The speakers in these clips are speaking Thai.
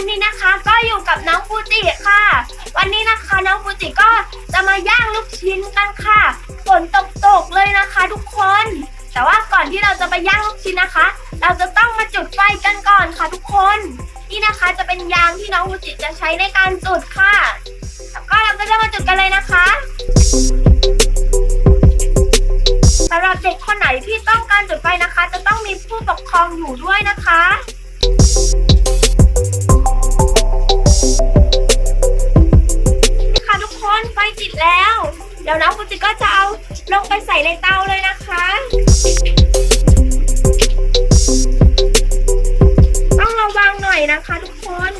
วันนี้นะคะก็อยู่กับน้องฟูจิค่ะ วันนี้นะคะน้องฟูจิก็จะมาย่างลูกชิ้นกันค่ะฝนตกตกเลยนะคะทุกคน แต่ว่าก่อนที่เราจะไปย่างลูกชิ้นนะคะ เราจะต้องมาจุดไฟกันก่อนค่ะทุกคน นี่นะคะจะเป็นยางที่น้องฟูจิจะใช้ในการจุดค่ะ แล้วก็เราก็จะมาจุดกันเลยนะคะสำหรับเด็กคนไหนที่ต้องการจุดไฟนะคะ จะต้องมีผู้ปกครองอยู่ด้วยนะคะ นไฟติดแล้ว เดี๋ยวน้องฟูจิก็จะเอาลงไปใส่ในเตาเลยนะคะ ต้องระวังหน่อยนะคะทุกคน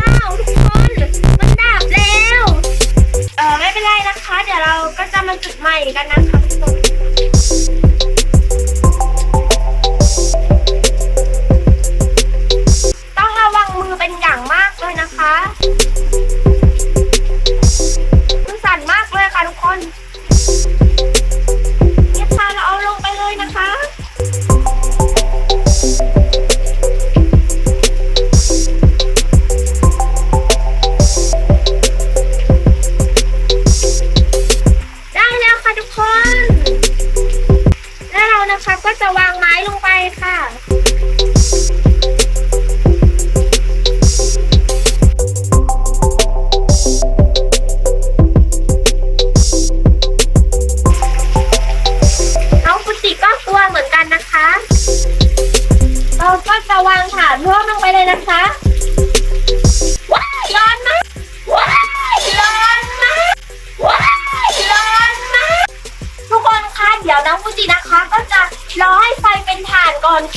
อ้าวทุกคนมันดับแล้ว เออไม่เป็นไรนะคะ เดี๋ยวเราก็จะมาจุดใหม่กันนะคะทุกคน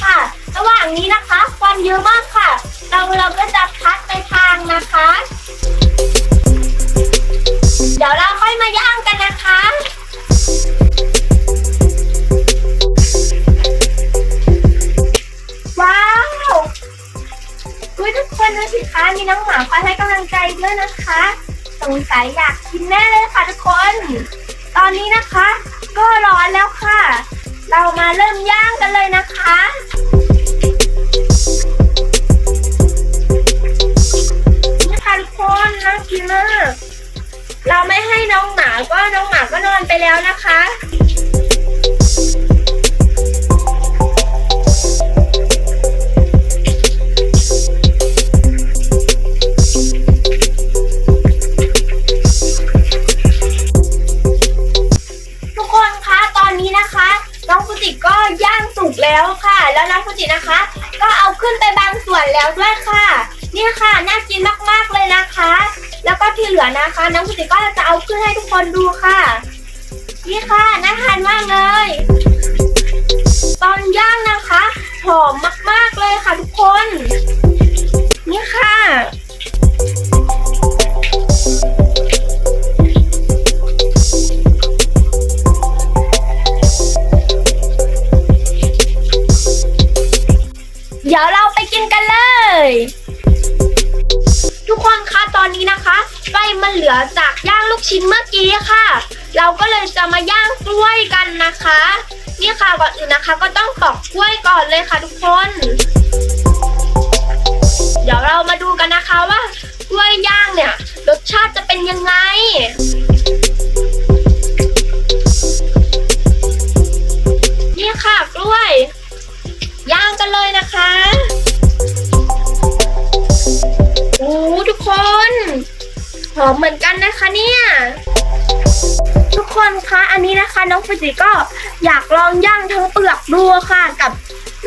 ค่ะ ระหว่างนี้นะคะควันเยอะมากค่ะ เราเราก็จะพัดไปทางนะคะ เดี๋ยวเราค่อยมาย่างกันนะคะว้าวอุ้ยทุกคนดูสิคะมีน้องหมาคอยให้กำลังใจด้วยนะคะสงสัยอยากกินแน่เลยค่ะทุกคน ตอนนี้นะคะ ก็ร้อนแล้วค่ะ เรามาเริ่มย่างกันเลยนะคะ นี่ค่ะทุกคนน่ากินมากเราไม่ให้น้องหมาก็น้องหมาก็นอนไปแล้วนะคะ วนแล้วด้วยค่ะ เนี่ยค่ะน่ากินมากๆเลยนะคะ แล้วก็ที่เหลือนะคะ น้องฟูจิก็จะเอาขึ้นให้ทุกคนดูค่ะ นี่ค่ะน่าทานมากเลย ตอนย่างนะคะหอมมากๆเลยค่ะทุกคน เดี๋ยวเราไปกินกันเลย ทุกคนคะตอนนี้นะคะไฟมันเหลือจากย่างลูกชิ้นเมื่อกี้ค่ะ เราก็เลยจะมาย่างกล้วยกันนะคะ นี่ค่ะก่อนอื่นนะคะ ก็ต้องปอกกล้วยก่อนเลยค่ะทุกคน เดี๋ยวเรามาดูกันนะคะว่ากล้วยย่างเนี่ยรสชาติจะเป็นยังไง หอมเหมือนกันนะคะเนี่ยทุกคนคะอันนี้นะคะน้องฟูจิก็อยากลองย่างทั้งเปลือกดูค่ะ กับ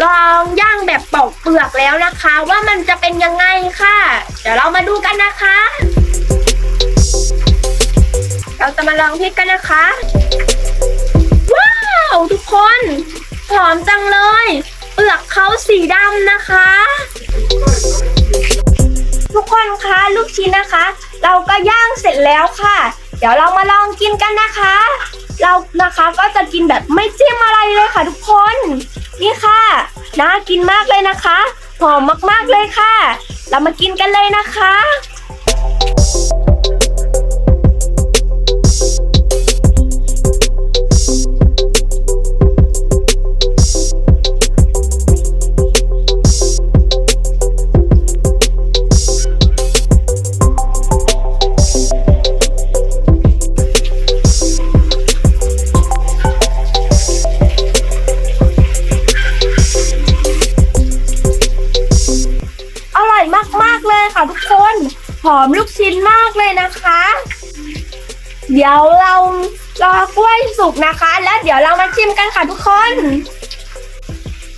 ลองย่างแบบปอกเปลือกแล้วนะคะ ว่ามันจะเป็นยังไงค่ะ เดี๋ยวเรามาดูกันนะคะ เราจะมาลองพริกกันนะคะ ว้าวทุกคนหอมจังเลย เปลือกเขาสีดำนะคะ ทุกคนคะลูกชิ้นนะคะ เราก็ย่างเสร็จแล้วค่ะ เดี๋ยวเรามาลองกินกันนะคะ เรานะคะก็จะกินแบบไม่จิ้มอะไรเลยค่ะ ทุกคน นี่ค่ะน่ากินมากเลยนะคะหอมมากๆเลยค่ะ เรามากินกันเลยนะคะ หอมลูกชิ้นมากเลยนะคะ เดี๋ยวเรารอกล้วยสุกนะคะ แล้วเดี๋ยวเรามาชิมกันค่ะทุกคน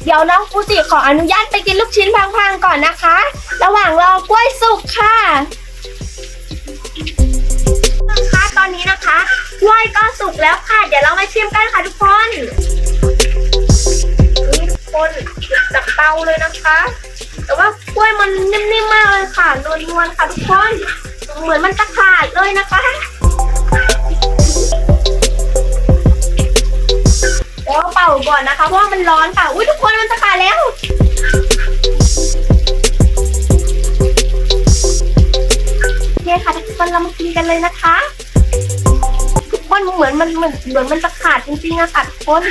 เดี๋ยวน้องฟูจิขออนุญาตไปกินลูกชิ้นพังๆก่อนนะคะ ระหว่างรอกล้วยสุกค่ะนะคะตอนนี้นะคะกล้วยก็สุกแล้วค่ะ เดี๋ยวเรามาชิมกันค่ะทุกคนนี่ทุกคนจากเตาเลยนะคะ แต่ว่ากล้วยมันนิ่มๆมากเลยค่ะนวลๆค่ะทุกคน เหมือนมันจะขาดเลยนะคะเดี๋ยวเป่าก่อนนะคะเพราะว่ามันร้อนค่ะ อุ้ยทุกคนมันจะขาดแล้วโอเคค่ะทุกคนเรามากินกันเลยนะคะ ทุกคนเหมือนมันเหมือนเหมือนมันจะขาดจริงๆอะค่ะทุกคน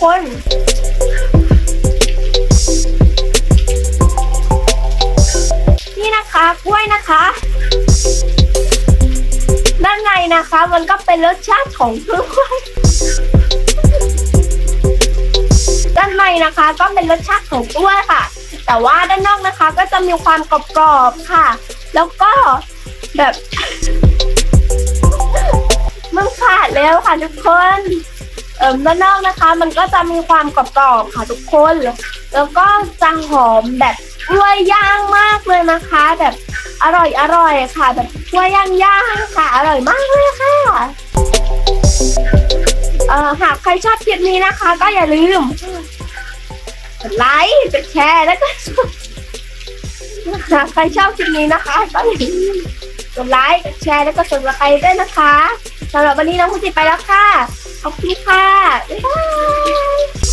คนนี่นะคะกล้วยนะคะ ด้านในนะคะ มันก็เป็นรสชาติของกล้วยด้านในนะคะ ก็เป็นรสชาติของกล้วยค่ะ แต่ว่าด้านนอกนะคะก็จะมีความกรอบๆค่ะ แล้วก็แบบมันขาดแล้วค่ะทุกคน อ่อด้านนอกนะคะ มันก็จะมีความกรอบๆค่ะทุกคน แล้วก็จะหอมแบบกล้วยย่างมากเลยนะคะ แบบอร่อยอร่อยค่ะ แบบกล้วยย่างย่างค่ะ อร่อยมากเลยค่ะเอ่อหากใครชอบคลิปนี้นะคะ ก็อย่าลืมกดไลค์กดแชร์แล้วก็หากใครชอบคลิปนี้นะคะก็อย่าลืมกดไลค์กดแชร์แล้วก็กดติดตามด้วยนะคะสำหรับวันนี้น้องคุณจิไปแล้วค่ะ ขอบคุณค่ะบ๊ายบาย